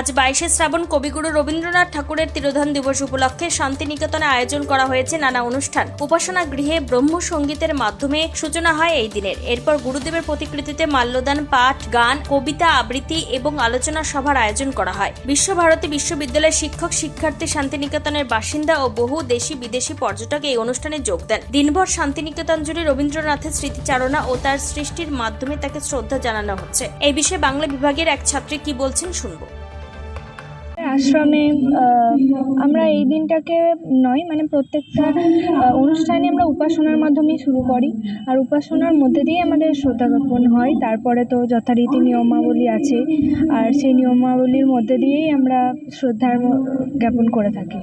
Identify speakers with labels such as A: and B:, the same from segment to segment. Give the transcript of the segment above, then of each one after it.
A: আজ বাইশে শ্রাবণ কবিগুরু রবীন্দ্রনাথ ঠাকুরের তিরোধান দিবস উপলক্ষে শান্তিনিকেতনে আয়োজন করা হয়েছে নানা অনুষ্ঠান। উপাসনা গৃহে ব্রহ্ম সঙ্গীতের মাধ্যমে সূচনা হয় এই দিনের। এরপর গুরুদেবের প্রতিকৃতিতে মাল্যদান, পাঠ, গান, কবিতা, আবৃত্তি এবং আলোচনা সভার আয়োজন করা হয়। বিশ্বভারতী বিশ্ববিদ্যালয়ের শিক্ষক, শিক্ষার্থী শান্তিনিকেতনের বাসিন্দা ও বহু দেশি বিদেশি পর্যটক এই অনুষ্ঠানে যোগ দেন। দিনভর শান্তিনিকেতন জুড়ে রবীন্দ্রনাথের স্মৃতিচারণা ও তার সৃষ্টির মাধ্যমে তাকে শ্রদ্ধা জানানো হচ্ছে। এই বিষয়ে বাংলা বিভাগের এক ছাত্রী কি বলছেন শুনব।
B: আশ্রমে আমরা এই দিনটাকে নয় মানে প্রত্যেকটা অনুষ্ঠানে আমরা উপাসনার মাধ্যমেই শুরু করি। আর উপাসনার মধ্যে দিয়ে আমাদের শ্রদ্ধা জ্ঞাপন হয়। তারপরে তো যথারীতি নিয়মাবলী আছে। আর সেই নিয়মাবলীর মধ্যে দিয়েই আমরা শ্রদ্ধার জ্ঞাপন করে থাকি।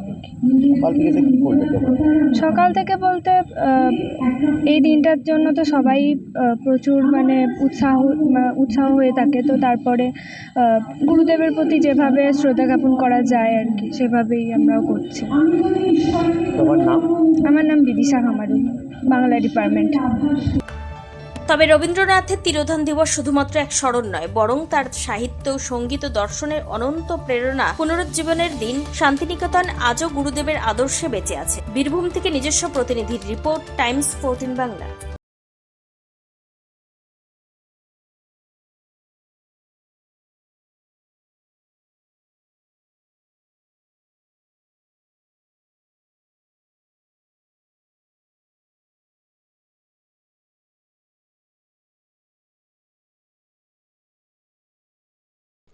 C: সকাল থেকে
B: বলতে এই দিনটার জন্য তো সবাই প্রচুর মানে উৎসাহ উৎসাহ হয়ে থাকে। তো তারপরে গুরুদেবের প্রতি যেভাবে শ্রদ্ধা জ্ঞাপন করা যায় আর কি সেভাবেই আমরাও করছি।
C: তোমার নাম?
B: আমার নাম বিদিশা খামারু বাংলা ডিপার্টমেন্ট।
A: তবে রবীন্দ্রনাথের তিরোধান দিবস শুধুমাত্র এক স্মরণ নয় বরং তার সাহিত্য সংগীত ও দর্শনের অনন্ত প্রেরণা পুনরুজ্জীবনের দিন শান্তিনিকেতন আজও গুরুদেবের আদর্শে বেঁচে আছে। বীরভূম থেকে নিজস্ব প্রতিনিধির রিপোর্ট টাইমস ফোরটিন বাংলা।